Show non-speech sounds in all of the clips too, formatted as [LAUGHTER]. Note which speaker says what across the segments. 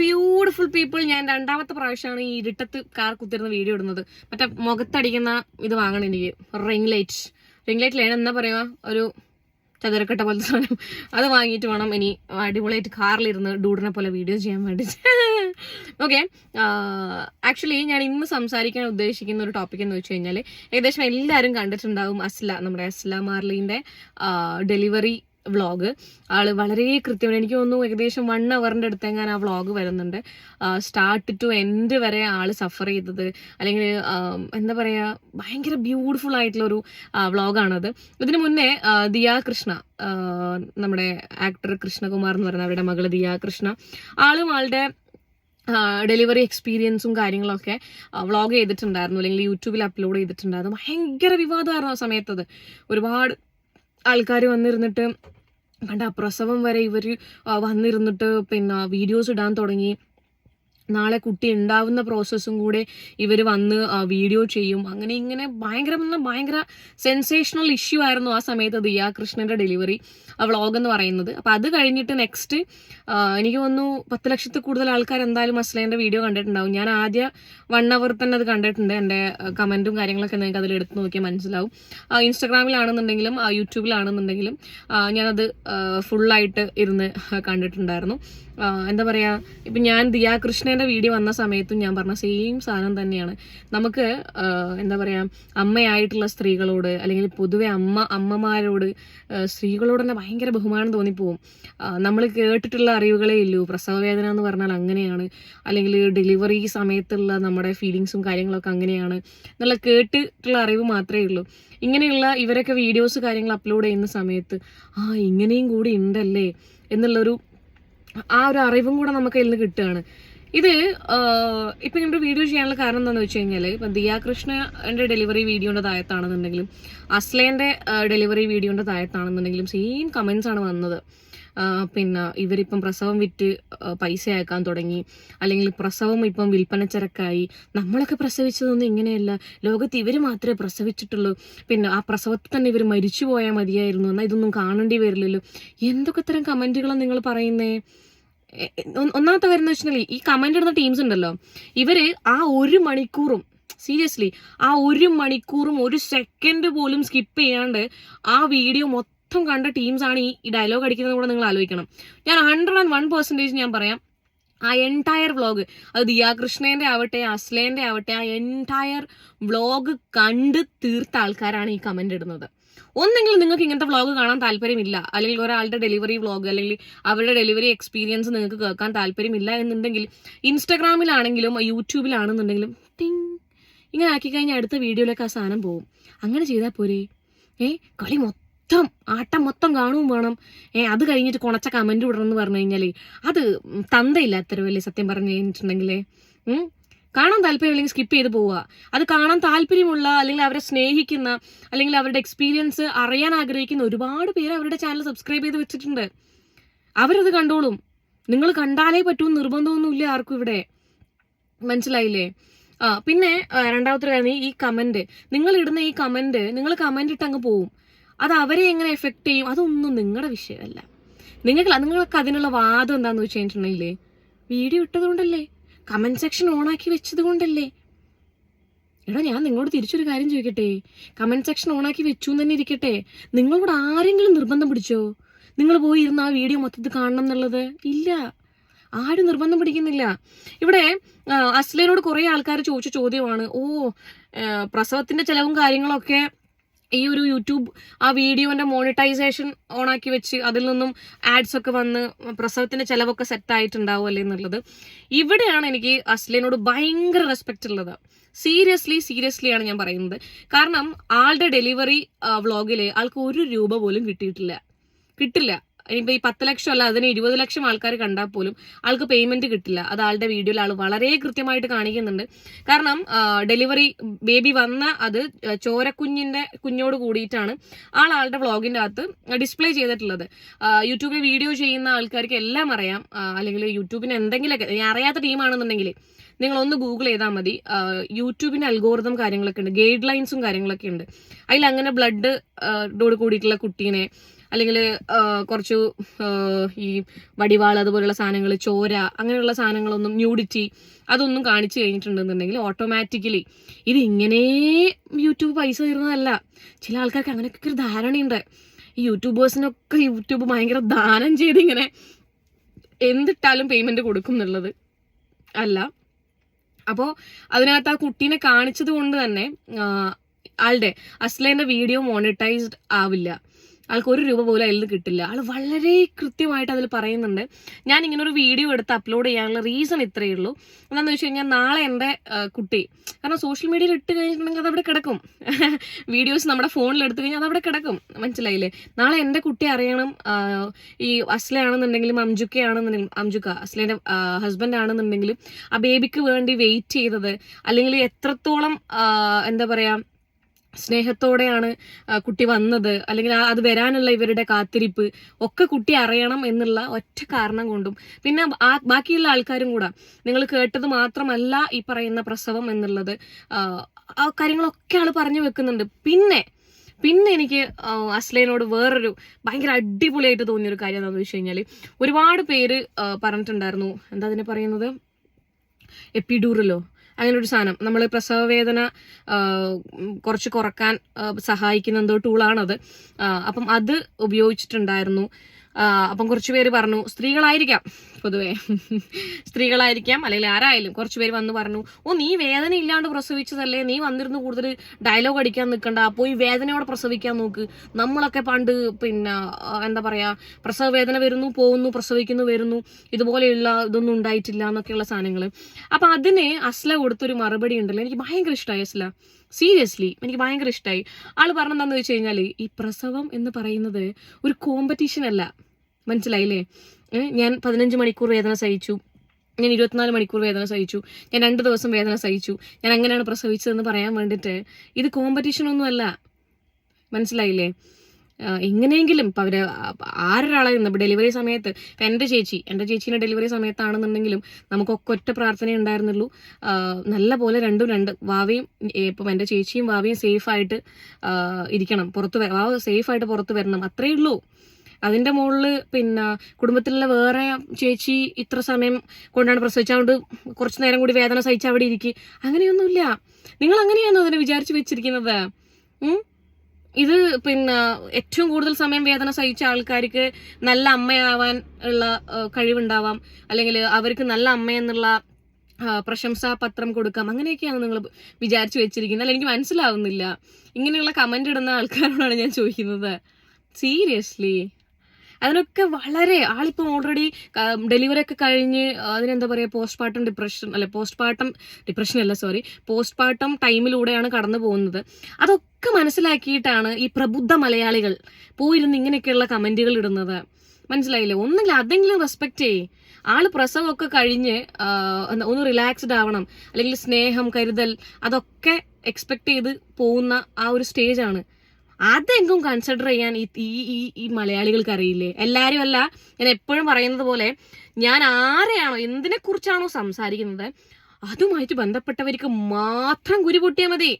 Speaker 1: Beautiful people ഞാൻ രണ്ടാമത്തെ പ്രാവശ്യമാണ് ഈ ഇരുട്ടത്ത് കാർ കുത്തിരുന്ന വീഡിയോ ഇടുന്നത്. മറ്റേ മുഖത്തടിക്കുന്ന ഇത് വാങ്ങണം എനിക്ക്. Ring light ring light line എന്താ പറയുക ഒരു ചതുരക്കട്ട പോലത്തെ സാധനം. അത് വാങ്ങിയിട്ട് വേണം ഇനി അടിപൊളിയായിട്ട് കാറിലിരുന്ന് ഡൂഡിനെ പോലെ വീഡിയോ ചെയ്യാൻ വേണ്ടി ഓക്കെ ആക്ച്വലി ഞാൻ ഇന്ന് സംസാരിക്കാൻ ഉദ്ദേശിക്കുന്ന ഒരു ടോപ്പിക് എന്ന് വെച്ച് കഴിഞ്ഞാൽ ഏകദേശം എല്ലാവരും കണ്ടിട്ടുണ്ടാവും അസ്ല നമ്മുടെ അസ്ല മാർലിന്റെ ഡെലിവറി വ്ളോഗ് ആൾ വളരെ കൃത്യമാണ് എനിക്ക് തോന്നുന്നു ഏകദേശം വൺ അവറിന്റെ അടുത്തെങ്ങാൻ ആ വ്ളോഗ് വരുന്നുണ്ട്. സ്റ്റാർട്ട് ടു എൻഡ് വരെ ആൾ സഫർ ചെയ്തത്. അല്ലെങ്കിൽ എന്താ പറയുക ഭയങ്കര ബ്യൂട്ടിഫുൾ ആയിട്ടുള്ളൊരു വ്ളോഗാണത് ഇതിനു മുന്നേ ദിയ കൃഷ്ണ നമ്മുടെ ആക്ടർ കൃഷ്ണകുമാർ എന്ന് പറയുന്ന അവരുടെ മകൾ ദിയ കൃഷ്ണ ആളും ആളുടെ ഡെലിവറി എക്സ്പീരിയൻസും കാര്യങ്ങളൊക്കെ വ്ളോഗ് ചെയ്തിട്ടുണ്ടായിരുന്നു. അല്ലെങ്കിൽ യൂട്യൂബിൽ അപ്ലോഡ് ചെയ്തിട്ടുണ്ടായിരുന്നു. ഭയങ്കര വിവാദമായിരുന്നു ആ സമയത്തത്. ഒരുപാട് ആൾക്കാർ വന്നിരുന്നിട്ട് കണ്ട പ്രസവം വരെ ഇവർ വന്നിരുന്നിട്ട് പിന്നെ വീഡിയോസ് ഇടാൻ തുടങ്ങി. നാളെ കുട്ടി ഉണ്ടാവുന്ന പ്രോസസ്സും കൂടെ ഇവർ വന്ന് വീഡിയോ ചെയ്യും. അങ്ങനെ ഇങ്ങനെ ഭയങ്കര ഭയങ്കര സെൻസേഷണൽ ഇഷ്യൂ ആയിരുന്നു ആ സമയത്ത് ദിയ കൃഷ്ണന്റെ ഡെലിവറി ആ വ്ളോഗ് എന്ന് പറയുന്നത്. അപ്പം അത് കഴിഞ്ഞിട്ട് നെക്സ്റ്റ് എനിക്ക് വന്നു പത്ത് ലക്ഷത്തിൽ കൂടുതൽ ആൾക്കാർ എന്തായാലും മസ്ലേന്റെ വീഡിയോ കണ്ടിട്ടുണ്ടാവും. ഞാൻ ആദ്യ വൺ അവർ തന്നെ അത് കണ്ടിട്ടുണ്ട്. എന്റെ കമന്റും കാര്യങ്ങളൊക്കെ നിങ്ങൾക്ക് അതിൽ എടുത്തു നോക്കിയാൽ മനസ്സിലാവും. ഇൻസ്റ്റാഗ്രാമിലാണെന്നുണ്ടെങ്കിലും യൂട്യൂബിലാണെന്നുണ്ടെങ്കിലും ഞാനത് ഫുള്ളായിട്ട് ഇരുന്ന് കണ്ടിട്ടുണ്ടായിരുന്നു. എന്താ പറയുക ഇപ്പം ഞാൻ ദിയാ കൃഷ്ണേന്റെ വീഡിയോ വന്ന സമയത്തും ഞാൻ പറഞ്ഞ സെയിം സാധനം തന്നെയാണ്. നമുക്ക് എന്താ പറയുക അമ്മയായിട്ടുള്ള സ്ത്രീകളോട് അല്ലെങ്കിൽ പൊതുവെ അമ്മ അമ്മമാരോട് സ്ത്രീകളോട് തന്നെ ഭയങ്കര ബഹുമാനം തോന്നിപ്പോവും. നമ്മൾ കേട്ടിട്ടുള്ള അറിവുകളേ ഇല്ലൂ. പ്രസവവേദന എന്ന് പറഞ്ഞാൽ അങ്ങനെയാണ്. അല്ലെങ്കിൽ ഡെലിവറി സമയത്തുള്ള നമ്മുടെ ഫീലിങ്സും കാര്യങ്ങളൊക്കെ അങ്ങനെയാണ്. എന്നുള്ള കേട്ടിട്ടുള്ള അറിവ് മാത്രമേ ഉള്ളൂ. ഇങ്ങനെയുള്ള ഇവരൊക്കെ വീഡിയോസ് കാര്യങ്ങൾ അപ്ലോഡ് ചെയ്യുന്ന സമയത്ത് ആ ഇങ്ങനെയും കൂടി ഉണ്ടല്ലേ? എന്നുള്ളൊരു ആ ഒരു അറിവും കൂടെ നമുക്ക് അതിൽ നിന്ന് കിട്ടുകയാണ്. ഇത് ഇപ്പം ഞങ്ങളുടെ വീഡിയോ ചെയ്യാനുള്ള കാരണം എന്താണെന്ന് വെച്ച് കഴിഞ്ഞാൽ ഇപ്പം ദിയാകൃഷ്ണന്റെ ഡെലിവറി വീഡിയോന്റെ താഴത്താണെന്നുണ്ടെങ്കിലും അസ്ലേന്റെ ഡെലിവറി വീഡിയോന്റെ താഴത്താണെന്നുണ്ടെങ്കിലും സെയിം കമൻസ് ആണ് വന്നത്. പിന്നെ ഇവരിപ്പം പ്രസവം വിറ്റ് പൈസ അയക്കാൻ തുടങ്ങി. അല്ലെങ്കിൽ പ്രസവം ഇപ്പം വിൽപ്പന ചരക്കായി. നമ്മളൊക്കെ പ്രസവിച്ചതൊന്നും ഇങ്ങനെയല്ല. ലോകത്ത് ഇവർ മാത്രമേ പ്രസവിച്ചിട്ടുള്ളൂ. പിന്നെ ആ പ്രസവത്തിൽ തന്നെ ഇവർ മരിച്ചു പോയാൽ മതിയായിരുന്നു. എന്നാൽ ഇതൊന്നും കാണേണ്ടി വരില്ലല്ലോ. എന്തൊക്കെ തരം കമന്റുകളാണ് നിങ്ങൾ പറയുന്നേ? എ- എ- ഒ- ഒന്നാമത്തെ കാര്യം എന്ന് വെച്ചിട്ടുണ്ടെങ്കിൽ ഈ കമന്റ് ഇടുന്ന ടീംസ് ഉണ്ടല്ലോ. ഇവർ ആ ഒരു മണിക്കൂറും സീരിയസ്ലി ആ ഒരു മണിക്കൂറും ഒരു സെക്കൻഡ് പോലും സ്കിപ്പ് ചെയ്യാണ്ട് ആ വീഡിയോ മൊത്തം കണ്ട ടീംസ് ആണ് ഈ ഡയലോഗ് അടിക്കുന്നത് കൂടെ നിങ്ങൾ ആലോചിക്കണം. ഞാൻ ഹൺഡ്രഡ് ആൻഡ് വൺ പെർസെന്റേജ് ഞാൻ പറയാം. ആ എന്റയർ വ്ളോഗ് അത് ദിയാ കൃഷ്ണേന്റെ ആവട്ടെ അസ്ലേന്റെ ആവട്ടെ ആ എന്റയർ വ്ളോഗ് കണ്ട് തീർത്ത ആൾക്കാരാണ് ഈ കമന്റ് ഇടുന്നത്. ഒന്നെങ്കിൽ നിങ്ങൾക്ക് ഇങ്ങനത്തെ വ്ളോഗ് കാണാൻ താല്പര്യമില്ല. അല്ലെങ്കിൽ ഒരാളുടെ ഡെലിവറി വ്ളോഗ് അല്ലെങ്കിൽ അവരുടെ ഡെലിവറി എക്സ്പീരിയൻസ് നിങ്ങൾക്ക് കേൾക്കാൻ താല്പര്യമില്ല എന്നുണ്ടെങ്കിൽ ഇൻസ്റ്റഗ്രാമിലാണെങ്കിലും യൂട്യൂബിലാണെന്നുണ്ടെങ്കിലും ടിങ് ഇങ്ങനെ ആക്കി കഴിഞ്ഞാൽ അടുത്ത വീഡിയോയിലേക്ക് ആ സാധനം പോകും. അങ്ങനെ ചെയ്താൽ പോരെ. ഏ കളി മൊത്തം ആട്ടം മൊത്തം കാണുകയും വേണം. ഏ അത് കഴിഞ്ഞിട്ട് കുണച്ച കമന്റ് വിടണം എന്ന് പറഞ്ഞു കഴിഞ്ഞാൽ അത് തന്തയില്ല അത്ര വലിയ സത്യം പറഞ്ഞു കഴിഞ്ഞിട്ടുണ്ടെങ്കിലേ? കാണാൻ താല്പര്യമില്ലെങ്കിൽ സ്കിപ്പ് ചെയ്ത് പോവുക. അത് കാണാൻ താല്പര്യമുള്ള അല്ലെങ്കിൽ അവരെ സ്നേഹിക്കുന്ന അല്ലെങ്കിൽ അവരുടെ എക്സ്പീരിയൻസ് അറിയാൻ ആഗ്രഹിക്കുന്ന ഒരുപാട് പേര് അവരുടെ ചാനൽ സബ്സ്ക്രൈബ് ചെയ്ത് വെച്ചിട്ടുണ്ട്. അവരത് കണ്ടോളും. നിങ്ങൾ കണ്ടാലേ പറ്റൂ നിർബന്ധമൊന്നുമില്ല ആർക്കും ഇവിടെ. മനസ്സിലായില്ലേ? ആ പിന്നെ രണ്ടാമത്തെ കാര്യം ഈ കമന്റ് നിങ്ങൾ ഇടുന്ന ഈ കമന്റ് നിങ്ങൾ കമന്റ് ഇട്ട് അങ്ങ് പോവും. അത് അവരെ എങ്ങനെ എഫക്ട് ചെയ്യും? അതൊന്നും നിങ്ങളുടെ വിഷയമല്ല. നിങ്ങൾക്ക് നിങ്ങൾക്ക് അതിനുള്ള വാദം എന്താണെന്ന് വെച്ച് കഴിഞ്ഞിട്ടുണ്ടെങ്കിൽ വീഡിയോ ഇട്ടതുകൊണ്ടല്ലേ? കമന്റ് സെക്ഷൻ ഓണാക്കി വെച്ചത് കൊണ്ടല്ലേ? എടാ ഞാൻ നിങ്ങളോട് തിരിച്ചൊരു കാര്യം ചോദിക്കട്ടെ? കമന്റ് സെക്ഷൻ ഓണാക്കി വെച്ചു തന്നെ ഇരിക്കട്ടെ? നിങ്ങളോട് ആരെങ്കിലും നിർബന്ധം പിടിച്ചോ? നിങ്ങൾ പോയി ഇരുന്ന് ആ വീഡിയോ മൊത്തത്തിൽ കാണണം എന്നുള്ളത്? ഇല്ല. ആരും നിർബന്ധം പിടിക്കുന്നില്ല. ഇവിടെ അസ്ലേനോട് കുറേ ആൾക്കാർ ചോദിച്ച ചോദ്യമാണ്. ഓ പ്രസവത്തിന്റെ ചെലവും കാര്യങ്ങളൊക്കെ ഈ ഒരു യൂട്യൂബ് ആ വീഡിയോന്റെ മോണിറ്റൈസേഷൻ ഓൺ ആക്കി വെച്ച് അതിൽ നിന്നും ആഡ്സ് ഒക്കെ വന്ന് പ്രസവത്തിന്റെ ചെലവൊക്കെ സെറ്റ് ആയിട്ടുണ്ടാവും അല്ലേ എന്നുള്ളത്. ഇവിടെയാണ് എനിക്ക് അസ്ലിനോട് ഭയങ്കര റെസ്പെക്റ്റ് ഉള്ളത്. സീരിയസ്ലി സീരിയസ്ലി ആണ് ഞാൻ പറയുന്നത്. കാരണം ആളുടെ ഡെലിവറി വ്ളോഗിൽ ആൾക്ക് ഒരു രൂപ പോലും കിട്ടിയിട്ടില്ല. കിട്ടില്ല. ഇനിയിപ്പോ ഈ പത്ത് ലക്ഷം അല്ല അതിന് ഇരുപത് ലക്ഷം ആൾക്കാർ കണ്ടാൽ പോലും ആൾക്ക് പേയ്മെന്റ് കിട്ടില്ല. അത് ആളുടെ വീഡിയോയിൽ ആൾ വളരെ കൃത്യമായിട്ട് കാണിക്കുന്നുണ്ട്. കാരണം ഡെലിവറി ബേബി വന്ന അത് ചോരക്കുഞ്ഞിന്റെ കുഞ്ഞോട് കൂടിയിട്ടാണ് ആൾ ആളുടെ വ്ളോഗിന്റെ അകത്ത് ഡിസ്പ്ലേ ചെയ്തിട്ടുള്ളത്. യൂട്യൂബിൽ വീഡിയോ ചെയ്യുന്ന ആൾക്കാർക്ക് എല്ലാം അറിയാം. അല്ലെങ്കിൽ യൂട്യൂബിന് എന്തെങ്കിലുമൊക്കെ അറിയാത്ത ടീമാണെന്നുണ്ടെങ്കിൽ നിങ്ങൾ ഒന്ന് ഗൂഗിൾ ചെയ്താൽ മതി. യൂട്യൂബിന്റെ അൽഗോറിതം കാര്യങ്ങളൊക്കെ ഉണ്ട് ഗൈഡ് ലൈൻസും കാര്യങ്ങളൊക്കെ ഉണ്ട്. അതിൽ അങ്ങനെ ബ്ലഡ് കൂടിയിട്ടുള്ള കുട്ടീനെ അല്ലെങ്കിൽ കുറച്ച് ഈ വടിവാൾ അതുപോലുള്ള സാധനങ്ങൾ ചോര അങ്ങനെയുള്ള സാധനങ്ങളൊന്നും ന്യൂഡിറ്റി അതൊന്നും കാണിച്ചു കഴിഞ്ഞിട്ടുണ്ടെന്നുണ്ടെങ്കിൽ ഓട്ടോമാറ്റിക്കലി ഇത് ഇങ്ങനെ യൂട്യൂബ് പൈസ തരുന്നതല്ല ചില ആൾക്കാർക്ക് അങ്ങനെയൊക്കെ ഒരു ധാരണയുണ്ട്. ഈ യൂട്യൂബേഴ്സിനൊക്കെ യൂട്യൂബ് ഭയങ്കര ദാനം ചെയ്ത് ഇങ്ങനെ എന്തിട്ടാലും പേയ്മെന്റ് കൊടുക്കും എന്നുള്ളത് അല്ല. അപ്പോൾ അതിനകത്ത് ആ കുട്ടീനെ കാണിച്ചത് കൊണ്ട് തന്നെ ആളുടെ അസ്ലേന്റെ വീഡിയോ മോണിറ്റൈസ്ഡ് ആവില്ല. ആൾക്ക് ഒരു രൂപ പോലും അതിൽ കിട്ടില്ല. ആൾ വളരെ കൃത്യമായിട്ട് അതിൽ പറയുന്നുണ്ട്. ഞാൻ ഇങ്ങനെ ഒരു വീഡിയോ എടുത്ത് അപ്ലോഡ് ചെയ്യാനുള്ള റീസൺ ഇത്രയേ ഉള്ളൂ. എന്താണെന്ന് വെച്ച് കഴിഞ്ഞാൽ നാളെ എന്റെ കുട്ടി കാരണം സോഷ്യൽ മീഡിയയിൽ ഇട്ട് കഴിഞ്ഞിട്ടുണ്ടെങ്കിൽ അതവിടെ കിടക്കും. [LAUGHS] വീഡിയോസ് നമ്മുടെ ഫോണിൽ എടുത്തു കഴിഞ്ഞാൽ അതവിടെ കിടക്കും. മനസ്സിലായില്ലേ? നാളെ എന്റെ കുട്ടി അറിയണം ഈ അസ്ലയാണെന്നുണ്ടെങ്കിലും അംജുക്കയാണെന്നുണ്ടെങ്കിലും അംജുക്ക അസ്ലേന്റെ ഹസ്ബൻഡ് ആണെന്നുണ്ടെങ്കിലും ആ ബേബിക്ക് വേണ്ടി വെയിറ്റ് ചെയ്തത് അല്ലെങ്കിൽ എത്രത്തോളം എന്താ പറയാ സ്നേഹത്തോടെയാണ് കുട്ടി വന്നത്. അല്ലെങ്കിൽ അത് വരാനുള്ള ഇവരുടെ കാത്തിരിപ്പ് ഒക്കെ കുട്ടി അറിയണം എന്നുള്ള ഒറ്റ കാരണം കൊണ്ടും. പിന്നെ ബാക്കിയുള്ള ആൾക്കാരും കൂടെ നിങ്ങൾ കേട്ടത് മാത്രമല്ല ഈ പറയുന്ന പ്രസവം എന്നുള്ളത്. ആ, കാര്യങ്ങളൊക്കെ ആൾ പറഞ്ഞു വെക്കുന്നുണ്ട്. പിന്നെ പിന്നെ എനിക്ക് അസ്ലൈനോട് വേറൊരു ഭയങ്കര അടിപൊളിയായിട്ട് തോന്നിയൊരു കാര്യം എന്താണെന്ന് വെച്ച് കഴിഞ്ഞാൽ ഒരുപാട് പേര് പറഞ്ഞിട്ടുണ്ടായിരുന്നു. എന്താ അതിനെ പറയുന്നത്? എപ്പിഡൂറലോ അങ്ങനെ ഒരു സാധനം. നമ്മൾ പ്രസവ വേദന കുറച്ച് കുറയ്ക്കാൻ സഹായിക്കുന്ന എന്തോ ടൂളാണത് അപ്പം അത് ഉപയോഗിച്ചിട്ടുണ്ടായിരുന്നു. അപ്പം കുറച്ച് പേര് പറഞ്ഞു സ്ത്രീകളായിരിക്കാം. പൊതുവേ. സ്ത്രീകളായിരിക്കാം അല്ലെങ്കിൽ ആരായാലും കുറച്ച് പേര് വന്ന് പറഞ്ഞു ഓ നീ വേദന ഇല്ലാണ്ട് പ്രസവിച്ചതല്ലേ? നീ വന്നിരുന്ന് കൂടുതൽ ഡയലോഗ് അടിക്കാൻ നിൽക്കണ്ട. പോയി വേദനയോടെ പ്രസവിക്കാൻ നോക്ക്. നമ്മളൊക്കെ പണ്ട് പിന്നെ എന്താ പറയാ പ്രസവ വേദന വരുന്നു പോകുന്നു പ്രസവിക്കുന്നു വരുന്നു. ഇതുപോലെയുള്ള ഇതൊന്നും ഉണ്ടായിട്ടില്ല എന്നൊക്കെയുള്ള സാധനങ്ങൾ അപ്പൊ അതിന് അസ്ല കൊടുത്തൊരു മറുപടി ഉണ്ടല്ലോ. എനിക്ക് ഭയങ്കര ഇഷ്ടമായി അസ്ല. സീരിയസ്ലി എനിക്ക് ഭയങ്കര ഇഷ്ടമായി ആൾ പറഞ്ഞെന്താന്ന് വെച്ച് കഴിഞ്ഞാൽ ഈ പ്രസവം എന്ന് പറയുന്നത് ഒരു കോമ്പറ്റീഷൻ അല്ല. മനസ്സിലായില്ലേ? ഞാൻ പതിനഞ്ച് മണിക്കൂർ വേദന സഹിച്ചു. ഞാൻ ഇരുപത്തിനാല് മണിക്കൂർ വേദന സഹിച്ചു. ഞാൻ രണ്ട് ദിവസം വേദന സഹിച്ചു. ഞാൻ അങ്ങനെയാണ് പ്രസവിച്ചതെന്ന് പറയാൻ വേണ്ടിയിട്ട് ഇത് കോമ്പറ്റീഷൻ ഒന്നുമല്ല മനസ്സിലായില്ലേ? എങ്ങനെയെങ്കിലും ഇപ്പം അവർ ആരൊരാളായിരുന്നു ഇപ്പം ഡെലിവറി സമയത്ത്? ഇപ്പം എന്റെ ചേച്ചി എന്റെ ചേച്ചീന്റെ ഡെലിവറി സമയത്താണെന്നുണ്ടെങ്കിലും നമുക്കൊക്കെ ഒറ്റ പ്രാർത്ഥന ഉണ്ടായിരുന്നുള്ളൂ. നല്ല പോലെ രണ്ടും രണ്ട് വാവയും ഇപ്പം എന്റെ ചേച്ചിയും വാവയും സേഫായിട്ട് ഇരിക്കണം. പുറത്ത് വാവ സേഫായിട്ട് പുറത്ത് വരണം. അത്രയേ ഉള്ളൂ. അതിന്റെ മുകളിൽ പിന്നെ കുടുംബത്തിലുള്ള വേറെ ചേച്ചി ഇത്ര സമയം കൊണ്ടാണ് പ്രസവിച്ചതുകൊണ്ട് കുറച്ച് നേരം കൂടി വേദന സഹിച്ച് അവിടെ ഇരിക്കും. അങ്ങനെയൊന്നുമില്ല. നിങ്ങൾ അങ്ങനെയാണോ അതിനെ വിചാരിച്ചു വെച്ചിരിക്കുന്നത്? ഇത് പിന്നെ ഏറ്റവും കൂടുതൽ സമയം വേദന സഹിച്ച ആൾക്കാർക്ക് നല്ല അമ്മയാവാൻ ഉള്ള കഴിവുണ്ടാവാം. അല്ലെങ്കിൽ അവർക്ക് നല്ല അമ്മയെന്നുള്ള പ്രശംസാ പത്രം കൊടുക്കാം. അങ്ങനെയൊക്കെയാണ് നിങ്ങൾ വിചാരിച്ചു വെച്ചിരിക്കുന്നത്. അല്ല എനിക്ക് മനസ്സിലാവുന്നില്ല. ഇങ്ങനെയുള്ള കമന്റ് ഇടുന്ന ആൾക്കാരോടാണ് ഞാൻ ചോദിക്കുന്നത്. സീരിയസ്ലി. അതിനൊക്കെ വളരെ ആളിപ്പം ഓൾറെഡി ഡെലിവറി ഒക്കെ കഴിഞ്ഞ് അതിനെന്താ പറയുക പോസ്റ്റ് പാർട്ടം ഡിപ്രഷൻ അല്ലെ പോസ്റ്റ് പാർട്ടം ഡിപ്രഷൻ അല്ല സോറി പോസ്റ്റ് പാർട്ടം ടൈമിലൂടെയാണ് കടന്നു പോകുന്നത്. അതൊക്കെ മനസ്സിലാക്കിയിട്ടാണ് ഈ പ്രബുദ്ധ മലയാളികൾ പോയിരുന്ന് ഇങ്ങനെയൊക്കെയുള്ള കമന്റുകൾ ഇടുന്നത്. മനസ്സിലായില്ലേ? ഒന്നില്ല അതെങ്കിലും റെസ്പെക്ട് ചെയ്യേ. ആൾ പ്രസവമൊക്കെ കഴിഞ്ഞ് ഒന്ന് റിലാക്സ്ഡ് ആവണം. അല്ലെങ്കിൽ സ്നേഹം കരുതൽ അതൊക്കെ എക്സ്പെക്ട് ചെയ്ത് പോകുന്ന ആ ഒരു സ്റ്റേജാണ് അതെങ്കും കൺസിഡർ ചെയ്യാൻ ഈ ഈ ഈ മലയാളികൾക്ക് അറിയില്ലേ എല്ലാരും അല്ല ഞാൻ എപ്പോഴും പറയുന്നത് പോലെ ഞാൻ ആരെയാണോ എന്തിനെ കുറിച്ചാണോ സംസാരിക്കുന്നത് അതുമായിട്ട് ബന്ധപ്പെട്ടവർക്ക് മാത്രം കുരു പൊട്ടിയാൽ മതി.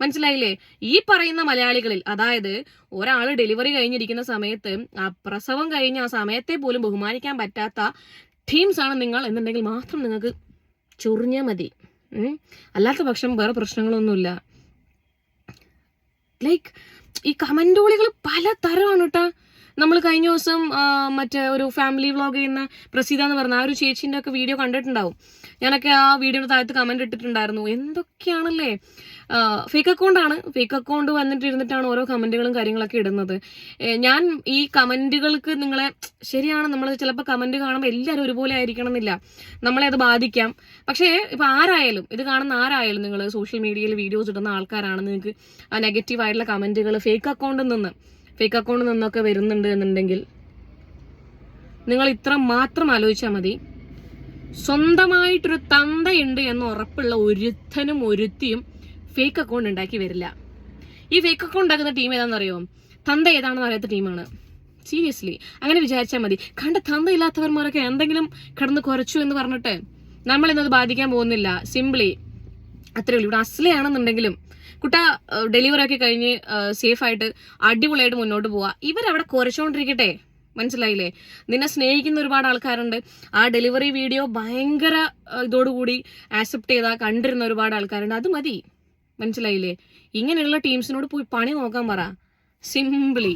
Speaker 1: മനസ്സിലായില്ലേ? ഈ പറയുന്ന മലയാളികളിൽ അതായത് ഒരാൾ ഡെലിവറി കഴിഞ്ഞിരിക്കുന്ന സമയത്ത് ആ പ്രസവം കഴിഞ്ഞ ആ സമയത്തെ പോലും ബഹുമാനിക്കാൻ പറ്റാത്ത ടീംസ് ആണ് നിങ്ങൾ എന്നുണ്ടെങ്കിൽ മാത്രം നിങ്ങൾക്ക് ചൊറിഞ്ഞാൽ മതി. അല്ലാത്ത പക്ഷം വേറെ പ്രശ്നങ്ങളൊന്നുമില്ല. ലൈക്ക് ഈ കമന്റോളികൾ പല തരമാണ് കേട്ടാ നമ്മൾ കഴിഞ്ഞ ദിവസം മറ്റേ ഒരു ഫാമിലി വ്ളോഗ് ചെയ്യുന്ന പ്രസീത എന്ന് പറഞ്ഞ ആ ഒരു ചേച്ചീന്റെ ഒക്കെ വീഡിയോ കണ്ടിട്ടുണ്ടാവും. ഞാനൊക്കെ ആ വീഡിയോയുടെ താഴത്ത് കമന്റ് ഇട്ടിട്ടുണ്ടായിരുന്നു. എന്തൊക്കെയാണല്ലേ? ഫേക്ക് അക്കൗണ്ടാണ് ഫേക്ക് അക്കൗണ്ട് വന്നിട്ടിരുന്നിട്ടാണ് ഓരോ കമന്റുകളും കാര്യങ്ങളൊക്കെ ഇടുന്നത്. ഞാൻ ഈ കമന്റുകൾക്ക് നിങ്ങളെ ശരിയാണ് നമ്മൾ ചിലപ്പോൾ കമന്റ് കാണുമ്പോൾ എല്ലാവരും ഒരുപോലെ ആയിരിക്കണം എന്നില്ല. നമ്മളെ അത് ബാധിക്കാം. പക്ഷേ ഇപ്പൊ ആരായാലും ഇത് കാണുന്ന ആരായാലും നിങ്ങൾ സോഷ്യൽ മീഡിയയിൽ വീഡിയോസ് ഇടുന്ന ആൾക്കാരാണ് നിങ്ങൾക്ക് ആ നെഗറ്റീവ് ആയിട്ടുള്ള കമന്റുകൾ ഫേക്ക് അക്കൗണ്ടിൽ നിന്ന്. ഫേക്ക് അക്കൗണ്ടിൽ നിന്നൊക്കെ വരുന്നുണ്ട് എന്നുണ്ടെങ്കിൽ നിങ്ങൾ ഇത്ര മാത്രം ആലോചിച്ചാൽ മതി. സ്വന്തമായിട്ടൊരു തന്തയുണ്ട് എന്ന് ഉറപ്പുള്ള ഒരുത്തനും ഒരുത്തിയും ഫേക്ക് അക്കൗണ്ട് ഉണ്ടാക്കി വരില്ല. ഈ ഫേക്ക് അക്കൗണ്ട് ഉണ്ടാക്കുന്ന ടീം ഏതാണെന്നറിയോ? തന്ത ഏതാണെന്ന് അറിയാത്ത ടീമാണ് സീരിയസ്ലി അങ്ങനെ വിചാരിച്ചാൽ മതി. കണ്ട തന്തയില്ലാത്തവർമാരൊക്കെ എന്തെങ്കിലും കിടന്ന് കുറച്ചു എന്ന് പറഞ്ഞിട്ട് നമ്മൾ ഇന്നത് ബാധിക്കാൻ പോകുന്നില്ല. സിംപ്ലി അത്രേ ഉള്ളൂ. ഇവിടെ അസ്ലയാണെന്നുണ്ടെങ്കിലും കുട്ട ഡെലിവറി ഒക്കെ കഴിഞ്ഞ് സേഫ് ആയിട്ട് അടിപൊളിയായിട്ട് മുന്നോട്ട് പോവാ. ഇവരവിടെ കുറച്ചുകൊണ്ടിരിക്കട്ടെ മനസ്സിലായില്ലേ? നിന്നെ സ്നേഹിക്കുന്ന ഒരുപാട് ആൾക്കാരുണ്ട്. ആ ഡെലിവറി വീഡിയോ ഭയങ്കര ഇതോടുകൂടി ആക്സെപ്റ്റ് ചെയ്താൽ കണ്ടിരുന്ന ഒരുപാട് ആൾക്കാരുണ്ട്. അത് മതി. മനസ്സിലായില്ലേ? ഇങ്ങനെയുള്ള ടീംസിനോട് പോയി പണി നോക്കാൻ പറ. സിംപിളി